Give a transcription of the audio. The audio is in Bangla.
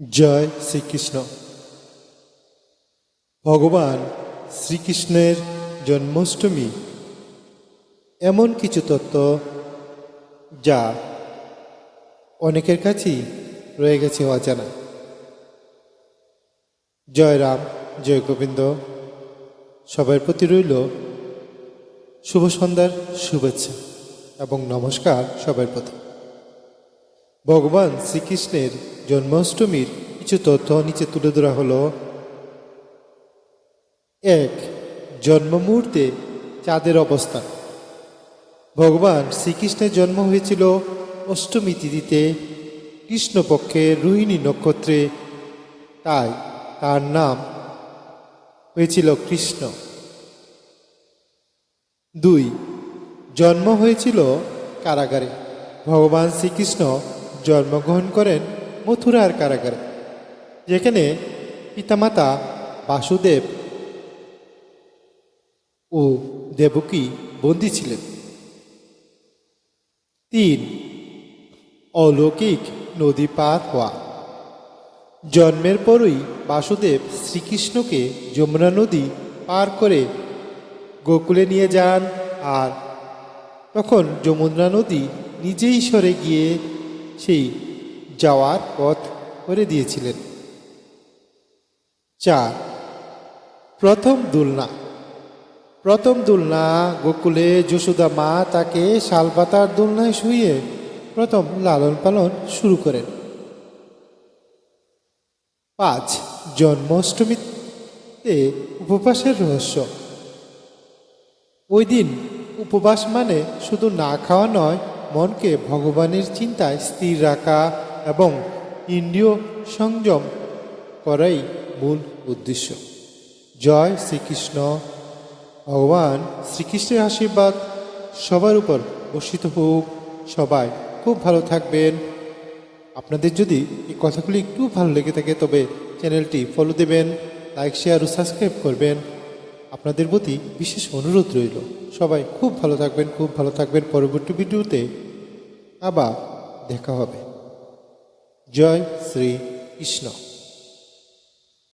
জয় শ্রীকৃষ্ণ। ভগবান শ্রীকৃষ্ণের জন্মাষ্টমী এমন কিছু তত্ত্ব যা অনেকের কাছেই রয়ে গেছে অজানা। জয় রাম, জয় গোবিন্দ। সবার প্রতি রইল শুভ সন্ধ্যার শুভেচ্ছা এবং নমস্কার সবার প্রতি ভগবান শ্রীকৃষ্ণের জন্মাষ্টমীর কিছু তথ্য নিচে তুলে ধরা হলো। এক জন্ম মুহূর্তে চাঁদের অবস্থান। ভগবান শ্রীকৃষ্ণের জন্ম হয়েছিল অষ্টমী তিথিতে কৃষ্ণপক্ষের রোহিণী নক্ষত্রে। তাই তার নাম হয়েছিল কৃষ্ণ। দুই, জন্ম হয়েছিল কারাগারে। ভগবান শ্রীকৃষ্ণ জন্মগ্রহণ করেন মথুরার কারাগারে, যেখানে পিতামাতা বাসুদেব ও দেবকী বন্দী ছিলেন। তিন, অলৌকিক নদী পার হওয়া। জন্মের পরই বাসুদেব শ্রীকৃষ্ণকে যমুনা নদী পার করে গোকুলে নিয়ে যান আর তখন যমুনা নদী নিজেই সরে গিয়ে সেই যাওয়ার পথ করে দিয়েছিলেন। চার, প্রথম দুলনা। প্রথম দুলনা, গোকুলে যশোদা মা তাকে শালপাতার দুলনায় শুয়ে প্রথম লালন পালন শুরু করেন। পাঁচ, জন্মাষ্টমীতে উপবাসের রহস্য। ওই দিন উপবাস মানে শুধু না খাওয়া নয়, মনকে ভগবানের চিন্তায় স্থির রাখা এবং ইন্দ্রিয় সংযম করাই মূল উদ্দেশ্য। জয় শ্রীকৃষ্ণ। ভগবান শ্রীকৃষ্ণের আশীর্বাদ সবার উপর বর্ষিত হোক। সবাই খুব ভালো থাকবেন। আপনাদের যদি এই কথাগুলি একটু ভালো লেগে থাকে, তবে চ্যানেলটি ফলো দেবেন লাইক শেয়ার ও সাবস্ক্রাইব করবেন। আপনাদের প্রতি বিশেষ অনুরোধ রইল। সবাই খুব ভালো থাকবেন, খুব ভালো থাকবেন। পরবর্তী ভিডিওতে আবার দেখা হবে। জয় শ্রী কৃষ্ণ।